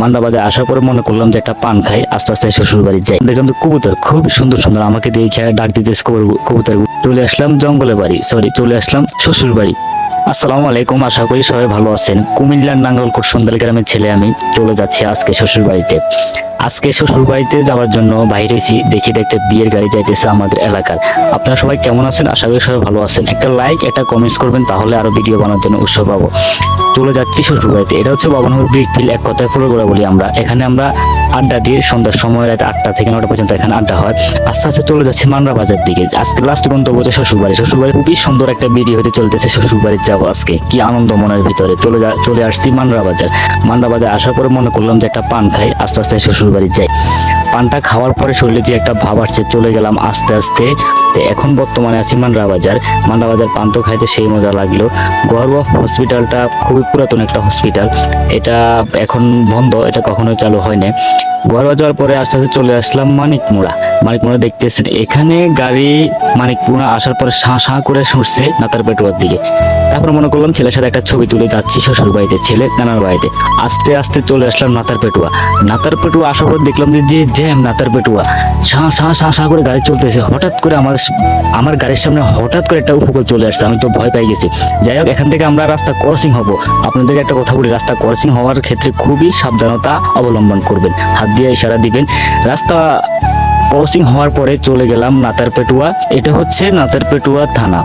মান্দাবাদে আসার পরে মনে করলাম যে একটা পান খাই, আস্তে আস্তে শ্বশুর বাড়ি যাই। দেখলাম তো কবুতর খুব সুন্দর সুন্দর আমাকে দেখে ডাক দিতেছে কবুতর চলে আসলাম জঙ্গলে বাড়ি সরি চলে আসলাম শ্বশুর বাড়ি। আসসালামু আলাইকুম, আশা করি সবাই ভালো আছেন। কুমিল্লার নাঙ্গলকোট সন্দাল গ্রামের ছেলে আমি, চলে যাচ্ছি আজকে শ্বশুর বাড়িতে। আজকে শ্বশুর বাড়িতে যাওয়ার জন্য বাইরে হয়েছি দেখি একটা বিয়ের গাড়ি যাইতেছে আমাদের এলাকার। আপনারা সবাই কেমন আছেন? আশা করি সবাই ভালো আছেন। একটা লাইক একটা কমেন্টস করবেন, তাহলে আরও ভিডিও বানানোর জন্য উৎসাহ পাবো। চলে যাচ্ছি শ্বশুরবাড়িতে। এটা হচ্ছে বাবানগর ব্রিক ফিল এক কথায় ফুল গোড়া বলি আমরা। এখানে আমরা আড্ডা দিয়ে সন্ধ্যার সময় রাত আটটা থেকে নটা পর্যন্ত এখানে আড্ডা হয়। আস্তে আস্তে চলে যাচ্ছে মানরা বাজার দিকে। আজকে লাস্ট গন্তব্য হচ্ছে শ্বশুরবাড়ি। শ্বশুরবাড়ি খুবই সুন্দর একটা ভিডিও হতে চলতেছে শ্বশুরবাড়ি যাব আজকে। কি আনন্দ মনের ভিতরে। চলে চলে আসছি মানরা বাজার মানরা বাজার আসার পরে মনে করলাম যে একটা পান খাই, আস্তে আস্তে শ্বশুরবাড়ি যাই। পানটা খাওয়ার পরে শরীরে যে একটা ভাব আসছে, চলে গেলাম আস্তে আস্তে। তো এখন বর্তমানে আছি মান্ডা বাজার মান্ডা বাজার পান তো খাইতে সেই মজা লাগল। গর্ব হসপিটালটা খুবই পুরাতন একটা হসপিটাল এটা এখন বন্ধ, এটা কখনোই চালু হয়নি গড়বা যাওয়ার পরে আস্তে আস্তে চলে আসলাম মানিকমোড়া। মানিকমোড়া দেখতেছেন, এখানে গাড়ি মানিকমোড়া আসার পরে শাঁ শাঁ করে সরছে নাতার পেটুয়ার দিকে। তারপর মনে করলাম ছেলের সাথে একটা ছবি তুলে যাচ্ছি শ্বশুর বাড়িতে, ছেলে নানার বাড়িতে। আস্তে আস্তে চলে আসলাম নাতার পেটুয়া। নাতার পেটুয়া আসার পর দেখলাম যে জ্যাম নাতার পেটুয়া। শাঁ শাঁ শাঁ শাঁ করে গাড়ি চলতেছে, হঠাৎ করে আমার আমার গাড়ির সামনে হঠাৎ করে একটা উপকূল চলে আসছে, আমি তো ভয় পেয়ে গেছি। যাই হোক, এখান থেকে আমরা রাস্তা ক্রসিং হব। আপনাদেরকে একটা কথা বলি, রাস্তা ক্রসিং হওয়ার ক্ষেত্রে খুবই সাবধানতা অবলম্বন করবেন। হাত দিয়ে ইশারা দিবেন। রাস্তা ক্রসিং হওয়ার পরে চলে গেলাম নাতারপেটুয়া। এটা হচ্ছে নাতারপেটুয়া থানা।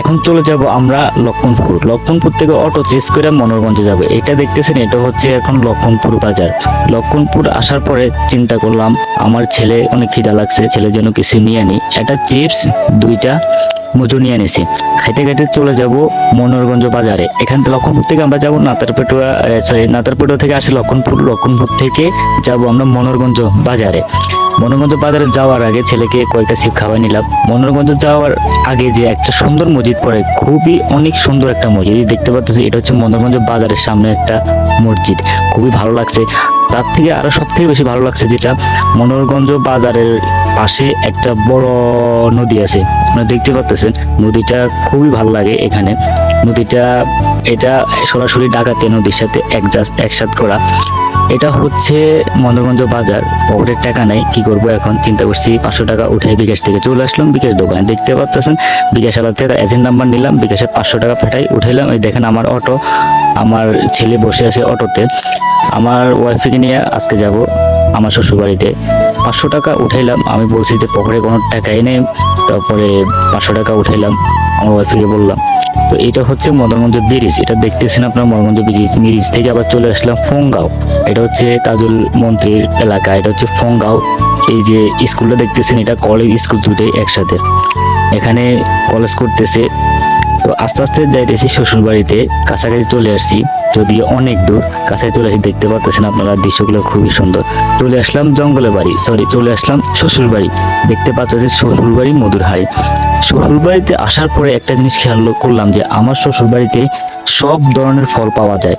এখন চলে যাব আমরা লক্ষণপুর। লক্ষণপুর থেকে অটো চেস করে মনোরগঞ্জে যাবে। এটা দেখতেছেন, এটা হচ্ছে এখন লক্ষণপুর বাজার। লক্ষণপুর আসার পরে চিন্তা করলাম, আমার ছেলে অনেক খিদা লাগছে ছেলের জন্য কিছু নিয়ে আনি। একটা চিপস, দুইটা মজু নিয়ে এনেছি। খাইতে খাইতে চলে যাব মনোরগঞ্জ বাজারে। এখান থেকে লক্ষণপুর থেকে আমরা যাব নাতারপেটুয়া সরি নাতারপেটুয়া থেকে আসি লক্ষণপুর। লক্ষণপুর থেকে যাব আমরা মনোরগঞ্জ বাজারে। মনোরগঞ্জ বাজারে যাওয়ার আগে ছেলেকে কয়েকটা সিপ খাওয়াই নিলাম। মনোরগঞ্জ যাওয়ার আগে যে একটা সুন্দর মসজিদ পড়ে, খুবই অনেক সুন্দর একটা মসজিদ। দেখতে পাচ্ছি এটা হচ্ছে মনোরগঞ্জ বাজারের সামনে একটা মসজিদ। খুবই ভালো লাগছে। তার থেকে আরও সব থেকে বেশি ভালো লাগছে যেটা মনোরগঞ্জ বাজারের পাশে একটা বড় নদী আছে। আপনারা দেখতে পাচ্ছেন, নদীটা খুবই ভালো লাগে এখানে। নদীটা, এটা সরাসরি ডাকাতে নদীর সাথে একজাস্ট একসাথ করা। এটা হচ্ছে মনোরগঞ্জ বাজার। পকেটের টাকা নেই, কি করব এখন? চিন্তা করছি, পাঁচশো টাকা উঠে বিকাশ থেকে চলে আসলাম, বিকাশ দোকানে। দেখতে পাচ্ছেন বিকাশ আলাদা থেকে এজেন্ট নাম্বার নিলাম, বিকাশে পাঁচশো টাকা পাঠাই, উঠাইলাম। এই দেখেন আমার অটো, আমার ছেলে বসে আছে অটোতে। আমার ওয়াইফকে নিয়ে আজকে যাব আমার শ্বশুর বাড়িতে পাঁচশো টাকা উঠাইলাম, আমি বলছি যে পকেটে কোনো টাকাই নেই, তারপরে পাঁচশো টাকা উঠাইলাম। আমার ওয়াইফকে বললাম তো এটা হচ্ছে মদনগঞ্জ ব্রিজ, এটা দেখতেছেন আপনার মদনগঞ্জ ব্রিজ ব্রিজ থেকে আবার চলে আসলাম ফোংগাঁও এটা হচ্ছে তাজুল মন্ত্রীর এলাকা, এটা হচ্ছে ফোংগাঁও এই যে স্কুলটা দেখতেছেন, এটা কলেজ স্কুল দুটোই একসাথে। এখানে কলেজ করতেছে। তো আস্তে আস্তে যাইতেছি শ্বশুর বাড়িতে কাছাকাছি চলে আসছি, যদিও অনেক দূর, কাছাকাছি চলে আসি দেখতে পাচ্ছেন আপনারা, দৃশ্যগুলো খুবই সুন্দর। চলে আসলাম জঙ্গলে বাড়ি সরি চলে আসলাম শ্বশুর বাড়ি দেখতে পাচ্ছেন শ্বশুর বাড়ি মধুর হাড়ি শ্বশুর বাড়িতে আসার পরে একটা জিনিস খেয়াল করলাম যে আমার শ্বশুরবাড়িতে সব ধরনের ফল পাওয়া যায়।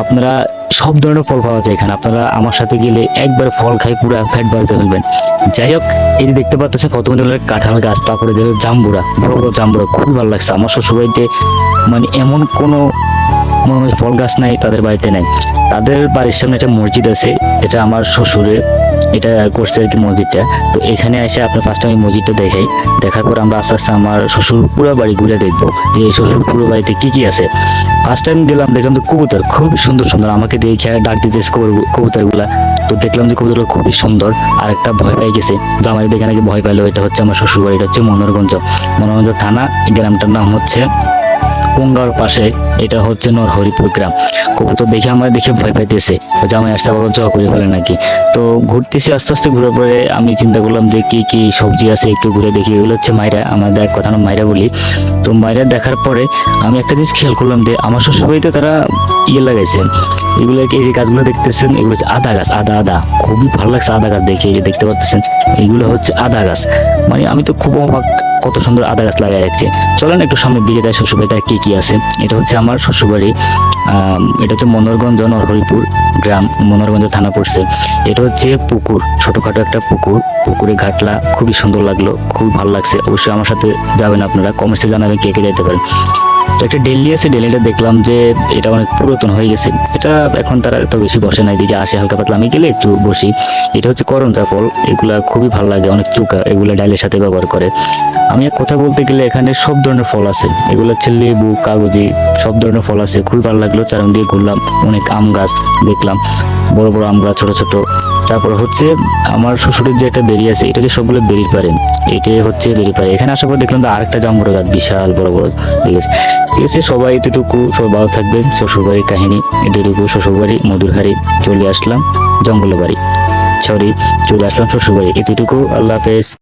আপনারা সব ধরনের ফল পাওয়া যায় এখানে। আপনারা আমার সাথে গেলে একবার ফল খাই, পুরো ফ্যাট বাড়িতে ফেলবেন। যাই হোক, এই যে দেখতে পাচ্ছেন প্রথমে দিলেন কাঁঠাল গাছ, তারপরে দিলেন জাম্বুরা, বড় বড় জাম্বুরা, খুবই ভালো লাগছে। আমার শ্বশুরবাড়িতে মানে এমন কোনো মনে হয় ফল গাছ নাই তাদের বাড়িতে নাই। তাদের বাড়ির সামনে একটা মসজিদ আছে, এটা আমার শ্বশুরের এটা করছে আর কি মসজিদটা। তো এখানে এসে আপনার ফার্স্ট আমি মসজিদটা দেখাই। দেখার পর আমরা আস্তে আস্তে আমার শ্বশুর পুরো বাড়ি ঘুরে দেখব যে এই শ্বশুর পুরো বাড়িতে কী কী আছে। ফার্স্ট টাইম গেলাম দেখলাম তো কবুতর খুব সুন্দর সুন্দর। আমাকে দেখে ডাক দিতেছে কবুতরগুলা তো দেখলাম যে কবুতরগুলো খুবই সুন্দর। আর একটা ভয় পেয়ে গেছে। জামাই দেখে নাকি ভয় পাইলো। এটা হচ্ছে আমার শ্বশুর বাড়ি এটা হচ্ছে মনোরগঞ্জ মনোরগঞ্জ থানা গ্রামটার নাম হচ্ছে পোঙ্গার পাশে এটা হচ্ছে নরহরিপুর গ্রাম। কবুতর দেখে আমার দেখে ভয় পাইতেছে। জামাই আসতে আবার জয়া করে ফেলে নাকি? তো ঘুরতেছি আস্তে আস্তে ঘুরে পরে আমি চিন্তা করলাম যে কি কি সবজি আছে একটু ঘুরে দেখি। এগুলো হচ্ছে মাইরা, আমাদের কথা না মাইরা বলি। তো মাইরা দেখার পরে আমি একটা জিনিস খেয়াল করলাম যে আমার শ্বশুরবাড়িতে তারা ইয়ে লাগাইছেন এগুলো এই যে গাছগুলো দেখতেছেন? এগুলো হচ্ছে আদা গাছ, আদা আদা। খুবই ভালো লাগছে আদা গাছ দেখে, এই যে দেখতে পাচ্ছেন। এগুলো হচ্ছে আদা গাছ। মানে আমি তো খুব অবাক কত সুন্দর আদা গাছ লাগাই যাচ্ছে চলেন একটু সামনের দিকে যাই, শ্বশুরবাড়িতে কি কি আছে, এটা হচ্ছে আমার শ্বশুরবাড়ি। এটা হচ্ছে মনোরগঞ্জ নরহরিপুর গ্রাম, মনোরগঞ্জ থানা পড়ছে। এটা হচ্ছে পুকুর, ছোটোখাটো একটা পুকুর। পুকুরে ঘাটলা, খুবই সুন্দর লাগল, খুব ভালো লাগছে। অবশ্যই আমার সাথে যাবেন আপনারা। কমেন্টসে জানাবেন কে কে যেতে পারেন তো একটা ডেলি আছে ডেলিটা দেখলাম যে এটা অনেক পুরাতন হয়ে গেছে। এটা এখন তারা এত বেশি বসে নাই দিকে আসে হালকা পাতলা। আমি গেলে একটু বসি। এটা হচ্ছে করঞ্জা ফল এগুলা খুবই ভালো লাগে, অনেক চুকা, এগুলো ডালের সাথে ব্যবহার করে। আমি এক কথা বলতে গেলে এখানে সব ধরনের ফল আছে। এগুলো হচ্ছে লেবু, কাগজি, সব ধরনের ফল আছে। খুবই ভালো লাগল, চারণ দিয়ে ঘুরলাম, অনেক আম গাছ দেখলাম। বড় বড় আম গাছ, ছোট ছোট। তারপর হচ্ছে আমার শ্বশুরের যে একটা বেরি আছে, এটাকে সবগুলো বেরিয়ে পারে। এটাই হচ্ছে বেরিয়ে পারে। এখানে আসার পর দেখলাম তো আরেকটা জঙ্গল গাছ, বিশাল বড় বড় ঠিক আছে ঠিক আছে, সবাই এতটুকু, সবাই ভালো থাকবেন। শ্বশুরবাড়ির কাহিনী, এতটুকু শ্বশুরবাড়ি, মধুরহারি, চলে আসলাম জঙ্গল বাড়ি সরি চলে আসলাম শ্বশুরবাড়ি। এতটুকু, আল্লাহ হাফেজ।